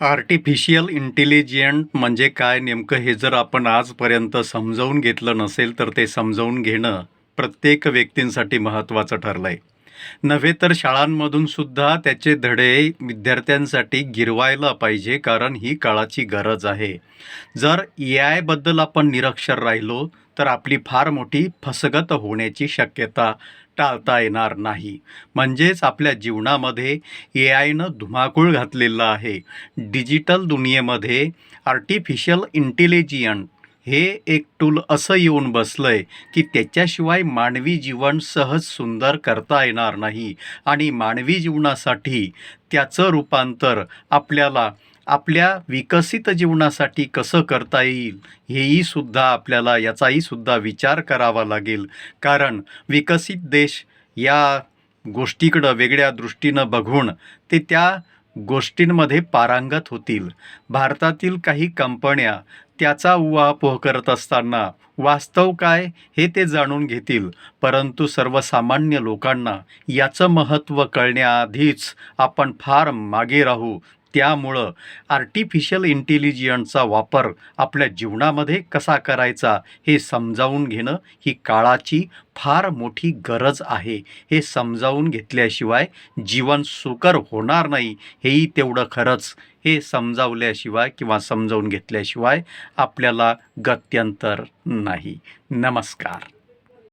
Artificial intelligent म्हणजे काय नेमकं हे जर आपण आजपर्यंत समजावून घेतलं नसेल तर ते समजावून घेणं प्रत्येक व्यक्तींसाठी महत्त्वाचं ठरलं आहे नव्हे तर शाळांमधून सुद्धा त्याचे धडे विद्यार्थ्यांसाठी गिरवायला पाहिजे कारण ही काळाची गरज आहे. जर ए आयबद्दल आपण निरक्षर राहिलो तर आपली फार मोठी फसगत होण्याची शक्यता टाळता येणार नाही. म्हणजेच आपल्या जीवनामध्ये ए आयनं धुमाकूळ घातलेला आहे. डिजिटल दुनियेमध्ये आर्टिफिशियल इंटेलिजियंट हे एक टूल असं येऊन बसलं आहे की त्याच्याशिवाय मानवी जीवन सहज सुंदर करता येणार नाही. आणि मानवी जीवनासाठी त्याचं रूपांतर आपल्याला आपल्या विकसित जीवनासाठी कसं करता येईल हेही सुद्धा आपल्याला याचाही सुद्धा विचार करावा लागेल. कारण विकसित देश या गोष्टीकडं वेगळ्या दृष्टीनं बघून ते त्या गोष्टींमध्ये पारंगत होतील. भारतातील काही कंपन्या त्याचा उहापोह करत असताना वास्तव काय हे ते जाणून घेतील. परंतु सर्वसामान्य लोकांना याचं महत्त्व कळण्याआधीच आपण फार मागे राहू. त्यामुळं आर्टिफिशियल इंटेलिजन्सचा वापर आपल्या जीवनामध्ये कसा करायचा हे समजावून घेणं ही काळाची फार मोठी गरज आहे. हे समजावून घेतल्याशिवाय जीवन सुकर होणार नाही हेही तेवढं खरंच. हे समजावल्याशिवाय किंवा समजावून घेतल्याशिवाय आपल्याला गत्यंतर नाही. नमस्कार.